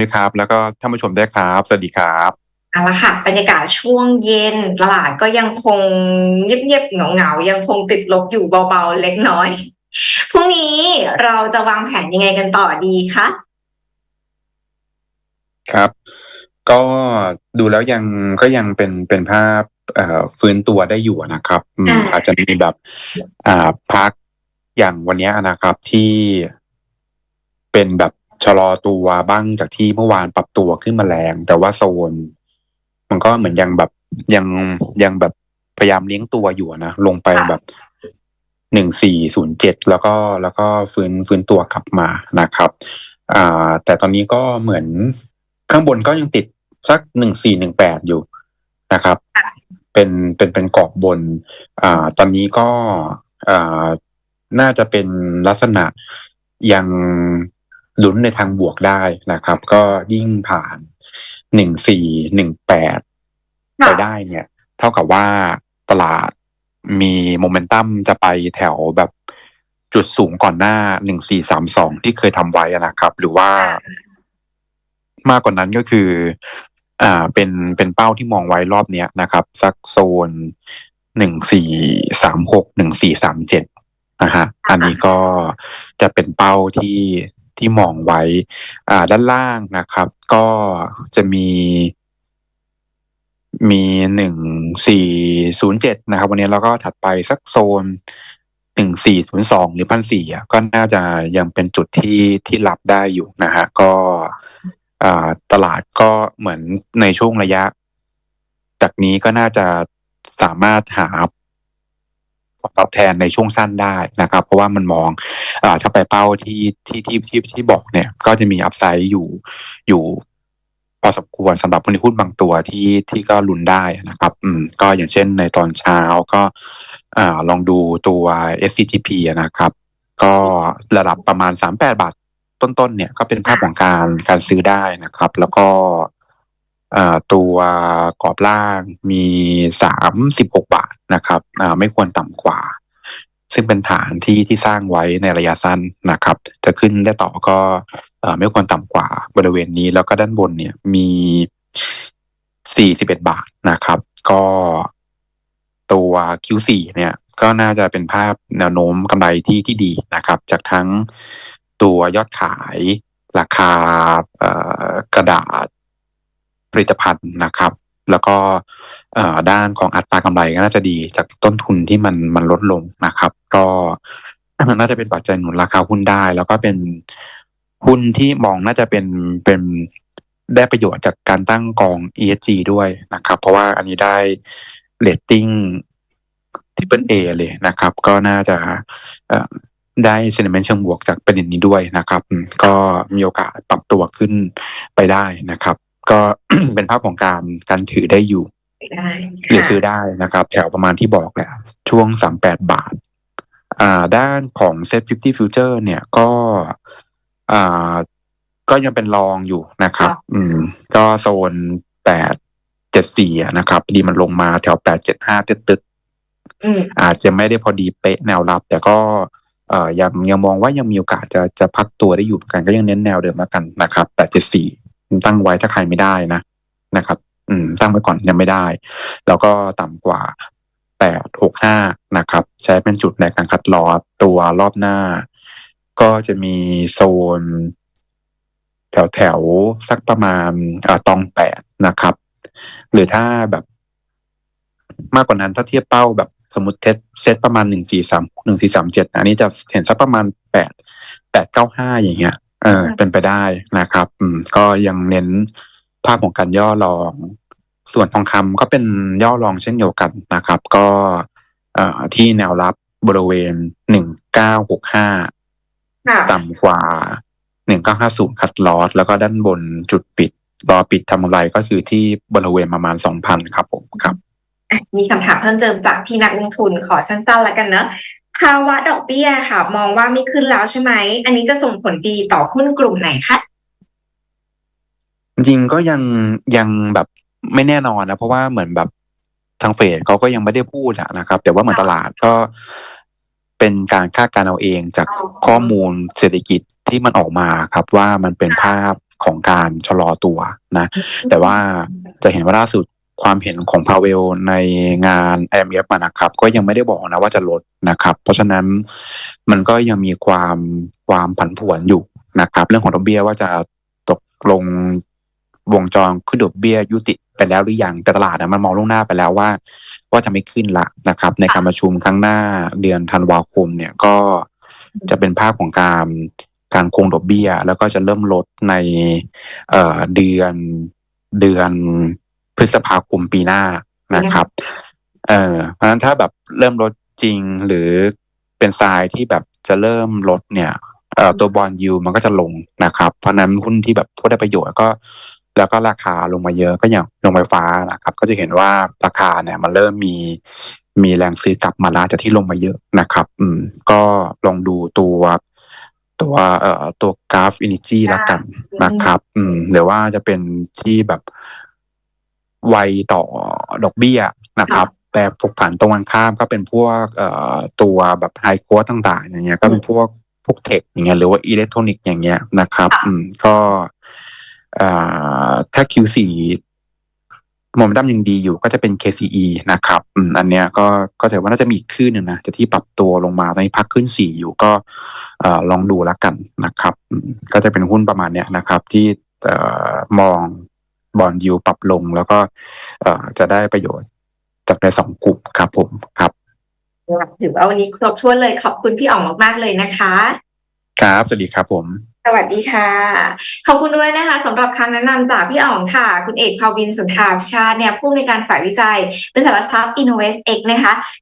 ด้วยครับ แล้วก็ท่านผู้ชมด้วยครับ สวัสดีครับเอาละค่ะบรรยากาศช่วงเย็นตลาดก็ยังคงเงียบๆเหงาๆยังคงติดลบอยู่เบาๆเล็กน้อยพรุ่งนี้เราจะวางแผนยังไงกันต่อดีคะครับ ก็ดูแล้วยังก็ยังเป็นเป็นภาพเอ่อฟื้นตัวได้อยู่นะครับอืมอาจจะมีแบบอ่าพักอย่างวันเนี้ยนะครับที่เป็นแบบ ชะลอตัวบ้างจากที่เมื่อวานปรับตัวขึ้นมาแรง แต่ว่าโซน มันก็เหมือนยังแบบยังยังแบบพยายามเลี้ยงตัวอยู่นะลงไปแบบหนึ่งสี่ศูนย์เจ็ดแล้วก็แล้วก็ฟื้นฟื้นตัวกลับมานะครับอ่าแต่ตอนนี้ก็เหมือนข้างบนก็ยังติดสักหนึ่งสี่หนึ่งแปดอยู่นะครับ เป็นเป็นเป็นกรอบบนอ่าตอนนี้ก็อ่าน่าจะเป็นลักษณะยัง ลุ้นในทางบวกได้นะครับ ก็ยิ่งผ่านหนึ่งสี่หนึ่งแปดไปได้เนี่ย เท่ากับว่าตลาดมีโมเมนตัมจะไปแถวแบบจุดสูงก่อนหน้าหนึ่งสี่สามสองที่เคยทำไว้อะนะครับ หรือว่ามากกว่านั้นก็คือ อ่า เป็น เป็นเป้าที่มองไว้รอบเนี้ยนะครับ สักโซนหนึ่งสี่สามหกหนึ่งสี่สามเจ็ดนะฮะ อันนี้ก็จะเป็นเป้าที่ ที่มองไว้อ่าด้านล่างนะครับ ก็จะมีมีหนึ่งสี่ศูนย์เจ็ดนะครับ วันนี้เราก็ถัดไปสักโซนหนึ่งสี่ศูนย์สองหรือพันสี่อะก็น่าจะยังเป็นจุดที่ที่รับได้อยู่นะฮะก็อ่าตลาดก็เหมือนในช่วงระยะ จากนี้ก็น่าจะสามารถหา ตอบแทนในช่วงสั้นได้นะครับ เพราะว่ามันมองอถ้าไปเป้าที่ที่ที่ที่ที่บอกเนี่ย ก็จะมีอัพไซด์อยู่อยู่พอสมควรสำหรับหุ้นหุ้นบางตัวที่ที่ก็ลุ้นได้นะครับ อืม ก็อย่างเช่นในตอนเช้าก็อ่าลองดูตัว SCGP นะครับ ก็ระดับประมาณสามแปดบาทต้นๆเนี่ยก็เป็นภาพของการการซื้อได้นะครับ แล้วก็ตัวกรอบล่างมีสามสิบหกบาทนะครับ อ่าไม่ควรต่ำกว่า ซึ่งเป็นฐานที่ที่สร้างไว้ในระยะสั้นนะครับ จะขึ้นได้ต่อก็ไม่ควรต่ำกว่าบริเวณนี้ แล้วก็ด้านบนเนี่ยมีสี่สิบเอ็ดบาทนะครับ ก็ตัว Q4 เนี่ยก็น่าจะเป็นภาพแนวโน้มกำไรที่ที่ดีนะครับ จากทั้งตัวยอดขายราคากระดาษผลิตภัณฑ์นะครับ แล้วก็ด้านของอัตรากำไรก็น่าจะดีจากต้นทุนที่มันมันลดลงนะครับ ก็น่าจะเป็นปัจจัยหนุนราคาหุ้นได้ แล้วก็เป็นหุ้นที่มองน่าจะเป็นเป็นได้ประโยชน์จากการตั้งกอง ESG ด้วยนะครับ เพราะว่าอันนี้ได้เรตติ้ง Triple A เลยนะครับ ก็น่าจะได้ sentiment เชิงบวกจากประเด็นนี้ด้วยนะครับ ก็มีโอกาสปรับตัวขึ้นไปได้นะครับ ก็เป็นภาพของการการถือได้อยู่ได้หรือค่ะซื้อได้นะครับ แถวประมาณที่บอกแหละช่วงสามแปดบาท อ่า ด้านของ Set 50 Future เนี่ยก็อ่าก็ยังเป็นรองอยู่นะครับ อืม ก็โซนแปดเจ็ดสี่นะครับพอดีมันลงมาแถวแปดเจ็ดห้าตึกอืมๆอาจจะไม่ได้พอดีเป๊ะแนวรับ แต่ก็เอ่อยังยังมองว่ายังมีโอกาสจะจะพักตัวได้อยู่เหมือนกันก็ยังเน้นแนวเดิมแล้วกันนะครับแปดเจ็ดสี่ ตั้งไว้ถ้าใครไม่ได้นะนะครับ อืม ตั้งไว้ก่อนยังไม่ได้ แล้วก็ต่ำกว่าแปดหกห้านะครับ ใช้เป็นจุดในการคัดลอสตัวรอบหน้า ก็จะมีโซน แถวแถวสักประมาณอตองแปดนะครับ หรือถ้าแบบมากกว่านั้นถ้าเทียบเป้าแบบสมมติเซตเซตประมาณหนึ่งสี่สามหนึ่งสี่สามเจ็ดอันนี้จะเห็นสักประมาณแปดแปดเก้าห้าอย่างเงี้ย เออเป็นไปได้นะครับ อืม ก็ยังเน้นภาพของการย่อรอง ส่วนทองคำก็เป็นย่อรองเช่นเดียวกันนะครับ ก็เอ่อที่แนวรับบริเวณหนึ่งเก้าหกห้าค่ะต่ำกว่าหนึ่งเก้าห้าศูนย์คัดลอสแล้วก็ด้านบนจุดปิด รอปิดทำกำไรก็คือที่บริเวณประมาณสองพันครับผมครับอะมีคำถามเพิ่มเติมจากพี่นักลงทุนขอสั้นๆแล้วกันเนอะ ภาวะดอกเบี้ยค่ะ มองว่าไม่ขึ้นแล้วใช่ไหม อันนี้จะส่งผลดีต่อหุ้นกลุ่มไหนคะจริงๆก็ยังยังแบบไม่แน่นอนนะ เพราะว่าเหมือนแบบทางเฟดเขาก็ยังไม่ได้พูดอะนะครับ แต่ว่าเหมือนตลาดก็เป็นการคาดการณ์เอาเองจากข้อมูลเศรษฐกิจที่มันออกมาครับว่ามันเป็นภาพของการชะลอตัวนะ แต่ว่าจะเห็นว่าล่าสุด ความเห็นของพาเวลในงาน i m f มานะครับ ก็ยังไม่ได้บอกนะว่าจะลดนะครับ เพราะฉะนั้นมันก็ยังมีความความผันผวนอยู่นะครับ เรื่องของดอกเบี้ยว่าจะตกลงวงจรขึ้นดอกเบี้ยยุติไปแล้วหรือยังแต่ตลาดนะมันมองล่วงหน้าไปแล้วว่า ว่าจะไม่ขึ้นละนะครับ ในการประชุมครั้งหน้าเดือนธันวาคมเนี่ยก็จะเป็นภาพของการการคงดอกเบี้ย แล้วก็จะเริ่มลดในเเดือนเดือน พฤษภาคมปีหน้านะครับ เออเพราะฉะนั้นถ้าแบบเริ่มลดจริงหรือเป็นทรายที่แบบจะเริ่มลดเนี่ยเอ่อตัวบอลยูมันก็จะลงนะครับ เพราะนั้นหุ้นที่แบบผู้ได้ประโยชน์ก็ แล้วก็ราคาลงมาเยอะก็อย่างลงไฟฟ้านะครับ ก็จะเห็นว่าราคาเนี่ย มันเริ่มมีมีแรงซื้อกลับมาแล้วจากที่ลงมาเยอะนะครับ อืม ก็ลองดูตัวตัวเอ่อตัวกราฟอินิจีละกันนะครับ อืมหรือว่าจะเป็นที่แบบ ไวต่อดอกเบี้ยนะครับแต่ผกผันตรงกันข้ามก็เป็นพวกเอ่อตัวแบบไฮโคดต่างๆ อย่างเงี้ยก็เป็นพวกพวกเทคอย่างเงี้ยหรือว่าอิเล็กทรอนิกส์อย่างเงี้ยนะครับอืมก็เอ่อถ้า Q4 โมเมนตัมยังดีอยู่ก็จะเป็น KCE นะครับอืมอันเนี้ยก็ก็ถือว่าน่าจะมีอีกขึ้นหนึ่งนะจะที่ปรับตัวลงมาตอนนี้พักขึ้นสี่อยู่ก็เอ่อลองดูแล้วกันนะครับอืมก็จะเป็นหุ้นประมาณเนี้ยนะครับ ที่เอ่อมอง บอลยูปรับลงแล้วก็เอ่อจะได้ประโยชน์จากในสองกลุ่มครับผมครับถือว่าวันนี้ครบถ้วนเลยขอบคุณพี่อ๋องมาก ๆ เลยนะคะ ครับ สวัสดีครับผม สวัสดีค่ะ ขอบคุณด้วยนะคะสำหรับคำแนะนำจากพี่อ๋องค่ะ คุณเอกภาวินสุนทราพิชาติเนี่ยผู้ในวยการฝ่ายวิจัยบริษัทหลักทรัพย์ Invest X นะคะ